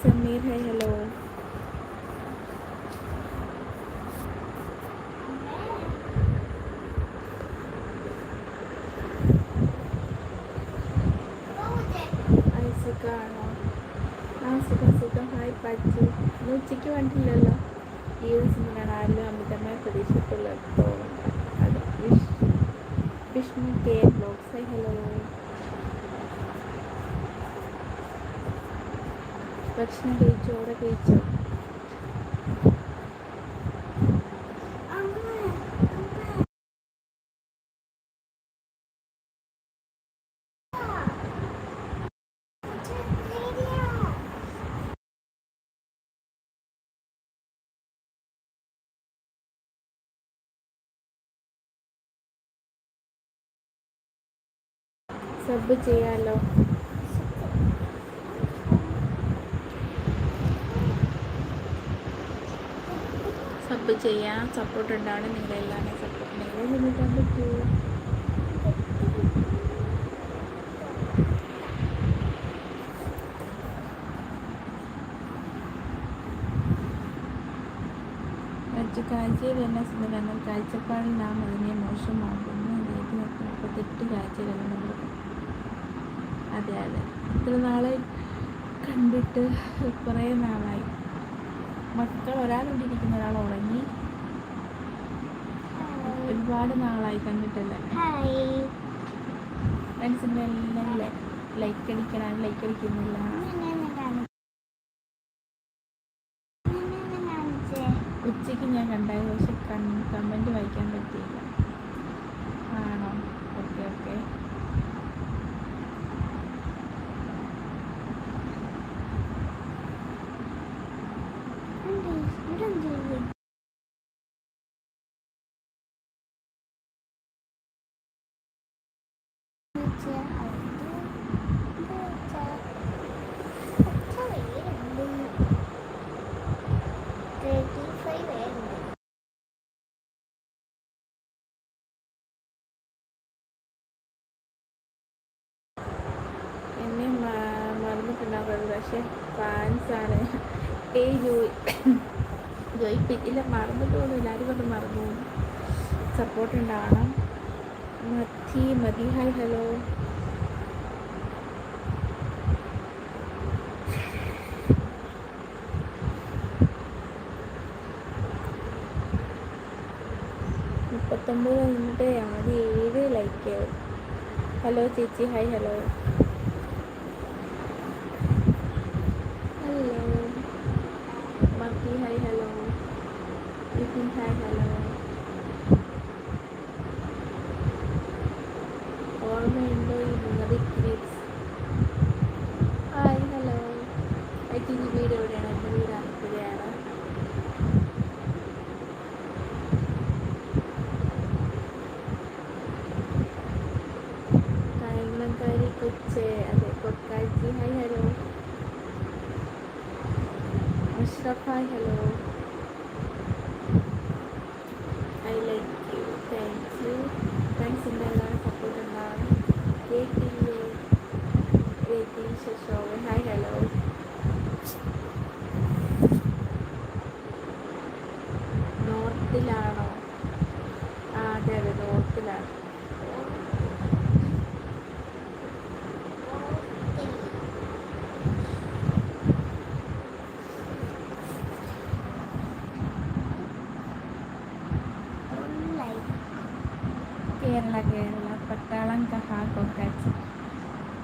Sameer hi hello സുഖമാണോ ആ സുഖം സുഖം. ഹായ് പച്ചു ഇന്ന് ഉച്ചയ്ക്ക് വേണ്ടിയില്ലല്ലോ ഈ ദിവസം തന്നെയാണ് ആരിലും അമിതമായി പ്രതീക്ഷയ്ക്കുള്ളത് തോന്നുന്നത് അത് wish Vishnu K blogs hi hello ഭക്ഷണം കഴിച്ചു അവിടെ കഴിച്ചു. സബ് ചെയ്യാലോ? സബ് ചെയ്യാൻ സപ്പോർട്ട് ഉണ്ടാവണം. നിങ്ങളെല്ലാവരും സപ്പോർട്ട് നിങ്ങൾ നിന്നിട്ടാൻ പറ്റൂ മറ്റു കാഴ്ചയിൽ എന്നെ സുന്ദരങ്ങൾ കാഴ്ചപ്പാടിൽ നാം അതിനെ മോശമാകുന്നു ഇതിലേക്ക് മുപ്പത്തെട്ട് കാഴ്ചകൾ നമ്മൾ അതെ അതെ. ഇത്ര നാളെ കണ്ടിട്ട് കുറേ നാളായി. മക്കൾ ഒരാളുണ്ടിരിക്കുന്ന ഒരാൾ ഉറങ്ങി. ഒരുപാട് നാളായി കണ്ടിട്ടല്ലേ? ഫ്രണ്ട്സിന്റെ എല്ലാം ലൈക്ക് അടിക്കണം ലൈക്ക് അടിക്കുന്നില്ല. ഉച്ചയ്ക്ക് ഞാൻ കണ്ടായിരുന്നു പക്ഷെ കമന്റ് വായിക്കാൻ പറ്റിയില്ല ആണോ ഓക്കെ ഓക്കെ എന്നെ മ- പക്ഷേ ഫാൻസാണ് ജോയി ജോയി ജോയിപ്പിക്കില്ല. പോലും എല്ലാവരും കൊണ്ട് മറന്നു സപ്പോർട്ട് ഉണ്ടാവണം. മതി മതി. ഹായ് ഹലോ മുപ്പത്തൊമ്പത് കഴിഞ്ഞിട്ട് ആദ്യം ഏഴ് ലൈക്ക് ഹലോ ചേച്ചി. ഹായ് ഹലോ മത്തി hi hello Nithin hi hello ഓർമ്മയുണ്ടോ ഈ മൂന്നറി clips hi hello I think ഈ വീട് എവിടെയാണ് എന്റെ വീട് ആലപ്പുഴയാണ് കായംകുളംകാരി കൊച്ച് അതെ കൊക്കാച്ചി hi hello Ashraf hi hello I like you thank you thanks എന്റെ എല്ലാവരും സപ്പോർട്ട് ഉണ്ടാവണം കേട്ടില്ലേ രതീഷ് അശോകൻ ഹായ് ഹലോ നോർത്തിലാണോ ആ അതെ അതെ നോർത്തിലാണ് കേരള കേരള പട്ടാളം കഹാ കൊക്കാച്ച്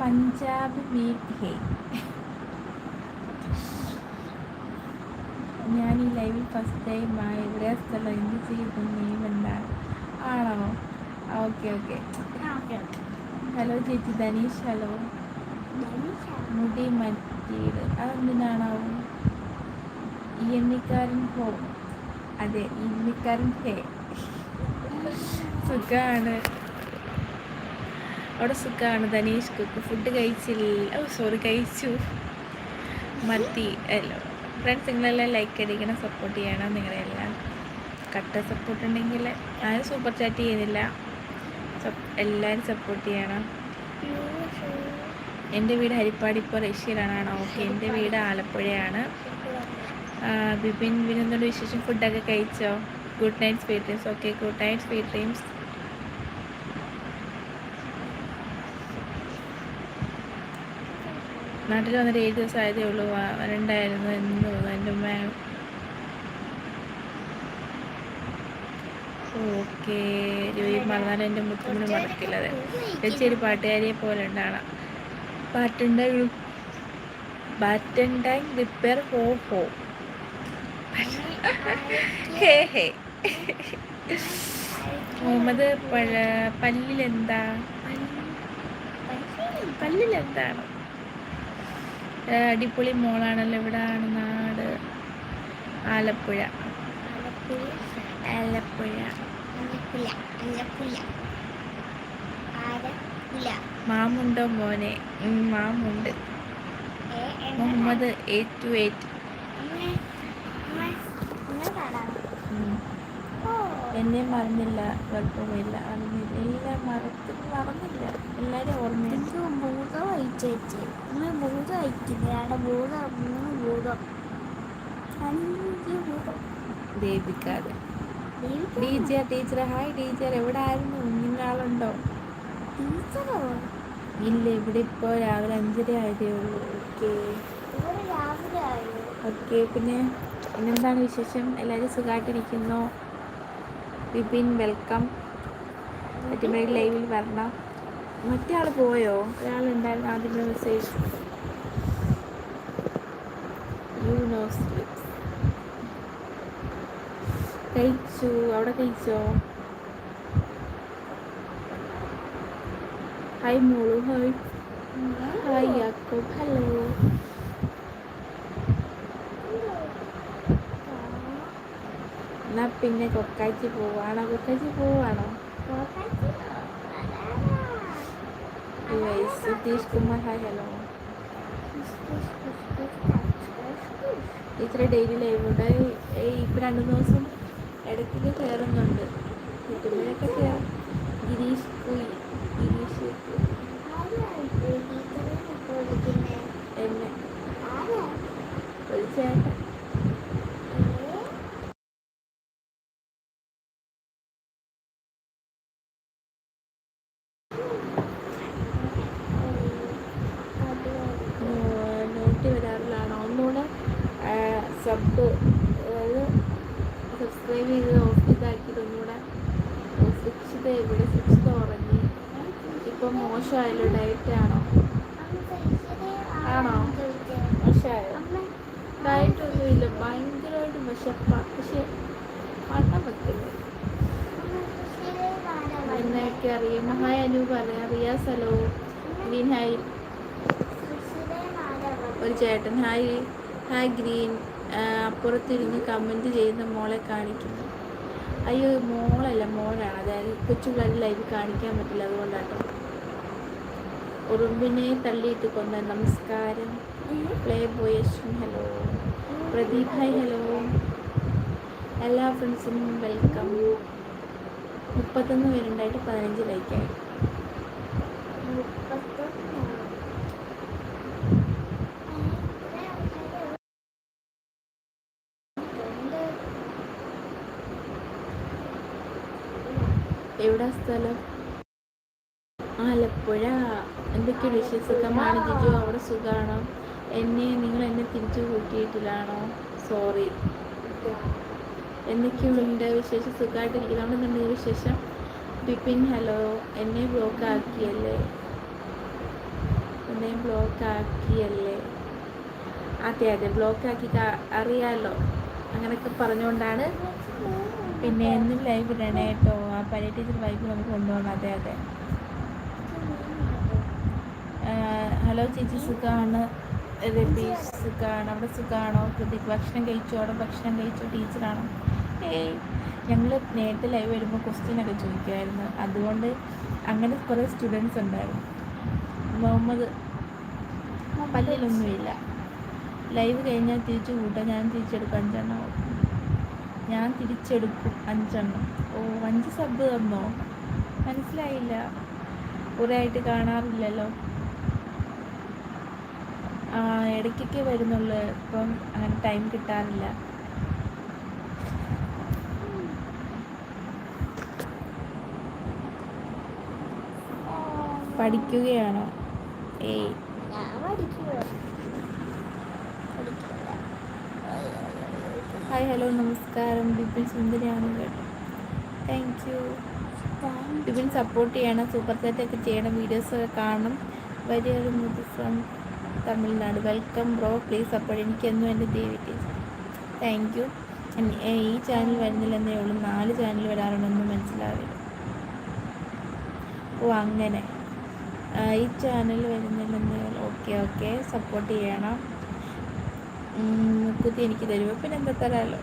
പഞ്ചാബ് മീറ്റ് ഹേ. ഞാൻ ഈ ലൈവിൽ ഫസ്റ്റ് ടൈം ഇവിടെ സ്ഥലം എന്ത് ചെയ്തു നെയിം എന്താണ് ആണോ? ഓക്കെ ഓക്കെ ഹലോ ചേച്ചി. ധനീഷ് ഹലോ മുടി മറ്റീട് അതെന്തിനാണാവും ഈ എണ്ണിക്കാരൻ ഹോ. അതെ ഈ എണ്ണിക്കാരൻ ഹേ. സുഖമാണ് അവിടെ സുഖമാണ് ധനീഷ് കുക്ക്. ഫുഡ് കഴിച്ചില്ല. ഓ സോറി കഴിച്ചു. മത്തി അല്ലോ ഫ്രണ്ട്സ് നിങ്ങളെല്ലാം ലൈക്ക് അടിക്കണം സപ്പോർട്ട് ചെയ്യണം നിങ്ങളെല്ലാം. കട്ട സപ്പോർട്ട് ഉണ്ടെങ്കിൽ ആരും സൂപ്പർ ചാറ്റ് ചെയ്യുന്നില്ല. എല്ലാവരും സപ്പോർട്ട് ചെയ്യണം. എന്റെ വീട് ഹരിപ്പാട് ഇപ്പോൾ റഷ്യയിലാണ് ഓക്കെ എന്റെ വീട് ആലപ്പുഴയാണ്. ബിപിൻ വിനെന്തുകൊണ്ട് വിശേഷം? ഫുഡൊക്കെ കഴിച്ചോ? Good night sweet dreams okay good night sweet dreams നാട്ടിൽ വന്നിട്ട് ഏഴ് ദിവസം ആയതേ ഉള്ളൂ വരണ്ടായിരുന്നു എന്ന് തോന്നുന്നു എന്റെ ഉമ്മ ഓക്കെ ജോലി മറന്നാലും എന്റെ മുത്തുമണി മറക്കില്ല അതെ. ചേച്ചി ഒരു പാട്ടുകാരിയെ പോലെ ഉണ്ടാണ് പാട്ടുണ്ടായി ബാറ്റൻ ടൈം റിപ്പയർ ഹോ ഹോ ഹേ ഹേ മുഹമ്മദ് പല്ലിലെന്താ? പല്ലിലെന്താണ്? അടിപൊളി മോളാണല്ലോ ഇവിടെ ആണ് നാട് ആലപ്പുഴ. ആലപ്പുഴ. മാമുണ്ടോ മോനെ? മാമുണ്ട്. Muhammad eight two eight. എന്നെ മറന്നില്ല കുഴപ്പമില്ല. അറിഞ്ഞില്ല. എല്ലാം മറത്ത് മറന്നില്ല. എല്ലാവരും ഓർമ്മ ഭൂതം അയച്ചേച്ചി നിങ്ങൾ ഭൂതം അയക്കില്ല അവിടെ ഭൂതം മൂന്ന് ഭൂതം. ദേവിക്കാതെ ടീച്ചർ ടീച്ചർ ഹായ് ടീച്ചർ. എവിടെ ആയിരുന്നു? ഇന്നാളുണ്ടോ ടീച്ചറോ? ഇല്ല ഇവിടെ ഇപ്പോൾ രാവിലെ അഞ്ചര ആയതേ ഉള്ളൂ. ഓക്കെ. ഓക്കെ പിന്നെ പിന്നെന്താണ് വിശേഷം? എല്ലാവരും സുഖമായിട്ടിരിക്കുന്നു? വിപിൻ വെൽക്കം. അറ്റിമേരി ലൈവിൽ വരണം. മറ്റേ ആൾ പോയോ ഒരാളുണ്ടായിരുന്നു ആദ്യമേ മെസ്സേജ് യു നോ സ്ലിപ്സ് കഴിച്ചു. അവിടെ കഴിച്ചോ? ഹായ് മോളു. ഹായ് ഹായ് യാക്കോബ്. ഹലോ എന്നാ പിന്നെ കൊക്കാച്ചി പോവാണോ? കൊക്കാച്ചി പോവാണോ? Sudheesh Kumar hi hello. ടീച്ചറെ ഡെയിലി ലൈവുണ്ട് ഇപ്പം രണ്ട് ദിവസം ഇടയ്ക്ക് കയറുന്നുണ്ട് കയറും ഗിരീഷ് കുയി ഗിരീഷ് എന്നെ. ഒരു ചേട്ടൻ നോട്ടി വരാറിലാണോ ഒന്നുകൂടെ സബ് അതായത് സബ്സ്ക്രൈബ് ചെയ്ത് ഓഫ് ഇതാക്കിയിട്ട് ഒന്നുകൂടെ സിക്സ്ത് ഇവിടെ ശിക്ഷിത ഉറങ്ങി. ഇപ്പം മോശമായല്ലോ ഡയറ്റ് ആണോ? ആണോ? മോശമായോ? ഡയറ്റ് ഒന്നുമില്ല ഭയങ്കരമായിട്ട് വിശപ്പാണ് പക്ഷെ വണ്ണം വെക്കില്ല എന്നൊക്കെ അറിയാം. ഹായ് അനൂപ് അറിയാം. റിയാസ് ഹലോ. Green hi. ഒരു ചേട്ടൻ. ഹായ്. Hi green. അപ്പുറത്തിരുന്ന് കമന്റ് ചെയ്യുന്ന മോളെ കാണിക്കുന്നു. അയ്യോ മോളല്ല മോളാണ്. അതായത് കൊച്ചു പിള്ളേർ ലൈവ് കാണിക്കാൻ പറ്റില്ല. അതുകൊണ്ടാട്ടോ. ഉറുമ്പിനെ തള്ളിയിട്ട് കൊന്ന നമസ്കാരം. Play boy hello Pradeep hi hello എല്ലാ ഫ്രണ്ട്സിനും വെൽക്കം മുപ്പത്തൊന്ന് പേരുണ്ടായിട്ട് പതിനഞ്ച് ലൈക്കായി എവിടെ സ്ഥലം? ആലപ്പുഴ. എന്തൊക്കെ സുഖമാണ് ജിജു അവിടെ സുഖമാണോ എന്നെ നിങ്ങൾ എന്നെ തിരിച്ചു കൂട്ടിയിട്ടില്ലാണോ? സോറി എന്തൊക്കെയുണ്ട് വിശേഷം? സുഖമായിട്ടിരിക്കുന്നു അവിടെ വിശേഷം? ബിപിൻ ഹലോ എന്നെ ബ്ലോക്ക് ആക്കിയല്ലേ? എന്നെ ബ്ലോക്ക് ആക്കിയല്ലേ? അതെ അതെ ബ്ലോക്ക് ആക്കി അറിയാമല്ലോ അങ്ങനെയൊക്കെ പറഞ്ഞുകൊണ്ടാണ്. പിന്നെ എന്നും ലൈവ് ഇടണേ കേട്ടോ ആ പഴയ ടീച്ചർ വൈബ് നമുക്ക് കൊണ്ടുപോകണം. അതെ അതെ. ഹലോ ചേച്ചി സുഖമാണ് രതീഷ് സുഖമാണ് അവിടെ സുഖമാണോ കൃതിക്ക് ഭക്ഷണം കഴിച്ചു? അവിടെ ഭക്ഷണം കഴിച്ചു? ടീച്ചറാണോ? ഏയ് ഞങ്ങൾ നേരത്തെ ലൈവ് വരുമ്പോൾ ക്വസ്റ്റ്യൻ ഒക്കെ ചോദിക്കുമായിരുന്നു അതുകൊണ്ട് അങ്ങനെ കുറേ സ്റ്റുഡൻസ് ഉണ്ടായിരുന്നു. മുഹമ്മദ് പല്ലിലൊന്നുമില്ല ലൈവ് കഴിഞ്ഞാൽ തിരിച്ചു കൂട്ടാം. ഞാൻ തിരിച്ചെടുക്കാൻ അഞ്ചെണ്ണം ഞാൻ തിരിച്ചെടുക്കും അഞ്ചെണ്ണം. ഓ അഞ്ച് സബ് തന്നോ? മനസ്സിലായില്ല. കുറേ ആയിട്ട് കാണാറില്ലല്ലോ. ആ, ഇടയ്ക്കൊക്കെ വരുന്നുള്ളൂ. ഇപ്പം അങ്ങനെ ടൈം കിട്ടാറില്ല. പഠിക്കുകയാണോ? ഏയ്. ഹായ് ഹലോ നമസ്കാരം. ബിപിൻ സുന്ദരിയാണ് കേട്ടോ. താങ്ക് യു ബിപിൻ സപ്പോർട്ട് ചെയ്യണം സൂപ്പർ സെറ്റ് ഒക്കെ ചെയ്യണം വീഡിയോസ് ഒക്കെ കാണണം. വലിയൊരു മുതി from Tamil Nadu. Welcome bro please support എനിക്കെന്നും എന്റെ ദൈവത്തെ താങ്ക് യു ഈ ചാനൽ വരുന്നില്ലെന്നേ ഉള്ളൂ. നാല് ചാനൽ വരാറുണ്ടെന്ന് മനസ്സിലാവില്ല. ഓ അങ്ങനെ. ഈ ചാനൽ വരുന്നില്ലെന്നേ ഉള്ളൂ. ഓക്കെ ഓക്കെ സപ്പോർട്ട് ചെയ്യണം. ഉം, കുത്തി എനിക്ക് തരുമോ പിന്നെ എന്താ തരാമല്ലോ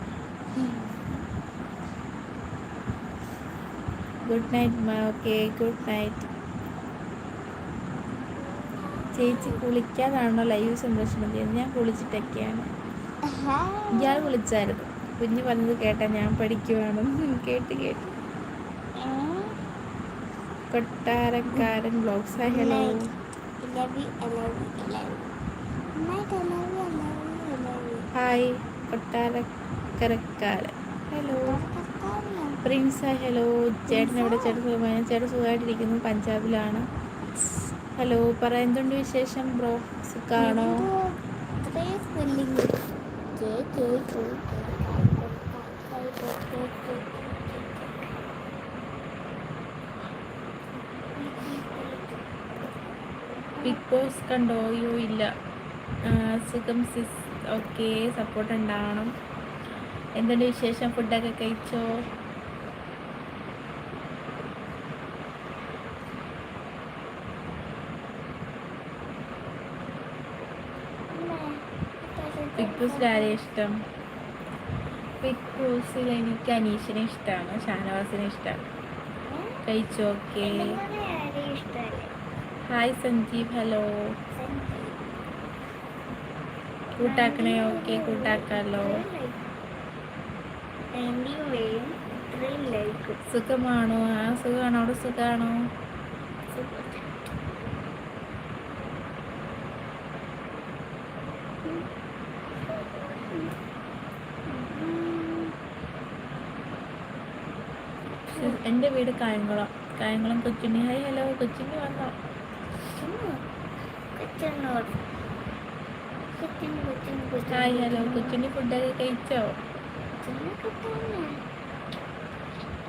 good night okay good night ചേച്ചി കുളിക്കാതാണോ ലൈവ് സംരക്ഷണം ചെയ്യുന്നത്? ഞാൻ കുളിച്ചിട്ടൊക്കെയാണ്. ഞാൻ കുളിച്ചായിരുന്നു. കുഞ്ഞ് പറഞ്ഞത് കേട്ടാ ഞാൻ പഠിക്കുവാണ്. കേട്ട് കേട്ട്. കൊട്ടാരക്കാരൻ ബ്ലോഗ്സ് ഹലോ ഹായ് കൊട്ടാരക്കരക്കാരൻ ഹലോ. Prince hello. ചേട്ടൻ എവിടെ? ചേട്ടൻ സുഖമായി ചേട്ടൻ സുഖമായിട്ടിരിക്കുന്നു. പഞ്ചാബിലാണ്. ഹലോ പറ എന്തുണ്ട് വിശേഷം ബ്രോ? സുഖാണോ? ബിഗ് ബോസ് കണ്ടോ? അയ്യോ ഇല്ല. സുഖം സിസ്. ഓക്കെ സപ്പോർട്ട് ഉണ്ടാവണം. എന്തുണ്ട് വിശേഷം? ഫുഡൊക്കെ കഴിച്ചോ? ബിഗ് ബോസിൽ ആരെ ഇഷ്ടം. ബിഗ് ബോസിൽ എനിക്ക് അനീഷിനെ ഇഷ്ടമാണ് ഷാനവാസിനെ ഇഷ്ടമാണ് കഴിച്ചോ? ഓക്കെ. ഹായ് സഞ്ജീവ്. ഹലോ കൂട്ടാക്കണേ? ഓക്കെ കൂട്ടാക്കാലോ. സുഖമാണോ? ആ സുഖമാണോ? അവിടെ സുഖമാണോ എന്റെ വീട് Kayamkulam. Kayamkulam Kochunni hi hello. Kochunni വന്നോ. ഹായ് ഹലോ ഫുഡൊക്കെ കഴിച്ചോ?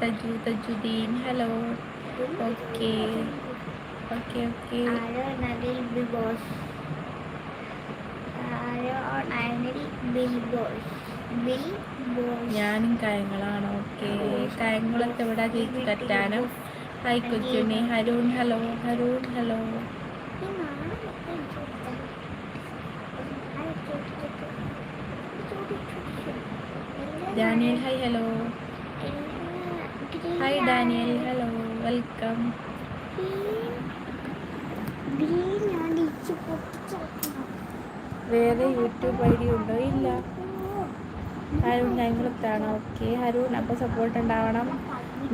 Taju Tajuddeen hello. Okay. Okay okay. ഞാനും കായങ്ങളാണ്. ഓക്കെ. കായങ്ങളൊക്കെ ഇവിടെ ചേച്ചി കറ്റാനും. Hi Kochunni Haroon hello. Haroon hello. Daniel hi hello hi Daniel hello welcome വേറെ യൂട്യൂബ് ഐ ഡി ഉണ്ടോ? ഇല്ല. ഹരൂൺ കായംകുളത്താണ് ഓക്കെ ഹരൂൺ അപ്പോൾ സപ്പോർട്ട് ഉണ്ടാവണം.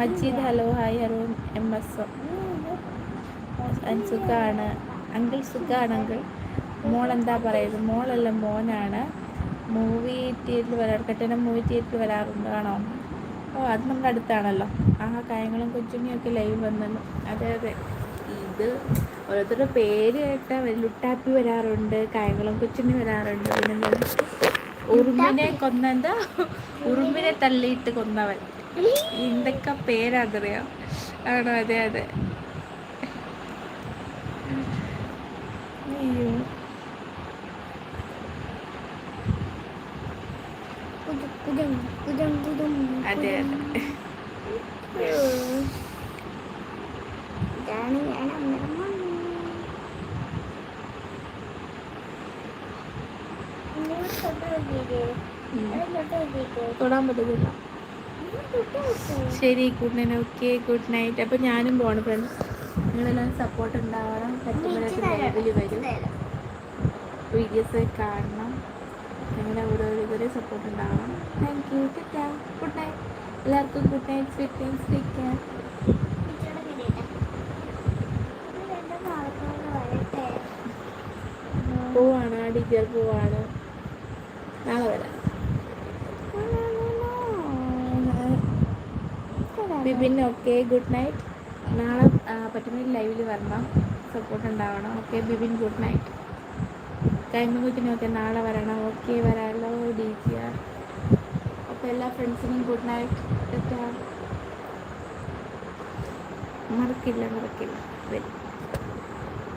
Majeed hello hi Haroon M S സുഖമാണ് അങ്കിൾ സുഖമാണ് അങ്കിൾ. മോൾ എന്താ പറയുന്നത്? മോളല്ല മോനാണ്. മൂവി തിയേറ്ററിൽ വരാറ് കെട്ടനം മൂവി തിയേറ്ററിൽ വരാറുണ്ട് ആണോ ഓ അത് നമ്മുടെ അടുത്താണല്ലോ. ആ കായങ്ങളും കൊച്ചുണ്ണിയൊക്കെ ലൈവ് വന്നല്ലോ. അതെ അതെ. ഇത് ഓരോരുത്തരുടെ പേര് കേട്ടാൽ ലുട്ടാപ്പി വരാറുണ്ട് കായങ്ങളും കൊച്ചുണ്ണി വരാറുണ്ട്. പിന്നെ ഉറുമ്പിനെ കൊന്നെന്താ? ഉറുമ്പിനെ തള്ളിയിട്ട് കൊന്നവൻ. എന്തൊക്കെ പേരാതറിയോ ആണോ? അതെ അതെ. അയ്യോ. അതെ അതെ ഇതാണ് ഞാൻ പറ്റത്തില്ല ശരി ഓക്കെ ഗുഡ് നൈറ്റ് അപ്പോൾ ഞാനും പോണു ഫ്രണ്ട്സ് നിങ്ങളെല്ലാം സപ്പോർട്ട് ഉണ്ടാവണം. പറ്റുമ്പോഴൊക്കെ വരും. വീഡിയോസ് കാണണം. കാണണം നിങ്ങളുടെ ഓരോരുത്തരെ സപ്പോർട്ട് ഉണ്ടാവണം. താങ്ക് യു ഗുഡ് നൈറ്റ് എല്ലാവർക്കും good night sweet night take care പോവാണ്. ടീച്ചർ പോവാണ്. നാളെ വരാം. ബിബിൻ ഓക്കെ ഗുഡ് നൈറ്റ് നാളെ പറ്റുന്ന ലൈവിൽ വരണം. സപ്പോർട്ട് ഉണ്ടാവണം. ഓക്കെ ബിബിൻ ഗുഡ് നൈറ്റ് കൈമുകുറ്റിനൊക്കെ നാളെ വരണം. ഓക്കെ വരാമല്ലോ ഡി ജി ആർ അപ്പോൾ എല്ലാ ഫ്രണ്ട്സിനും ഗുഡ് നൈറ്റ്. മറക്കില്ല മറക്കില്ല. വരും.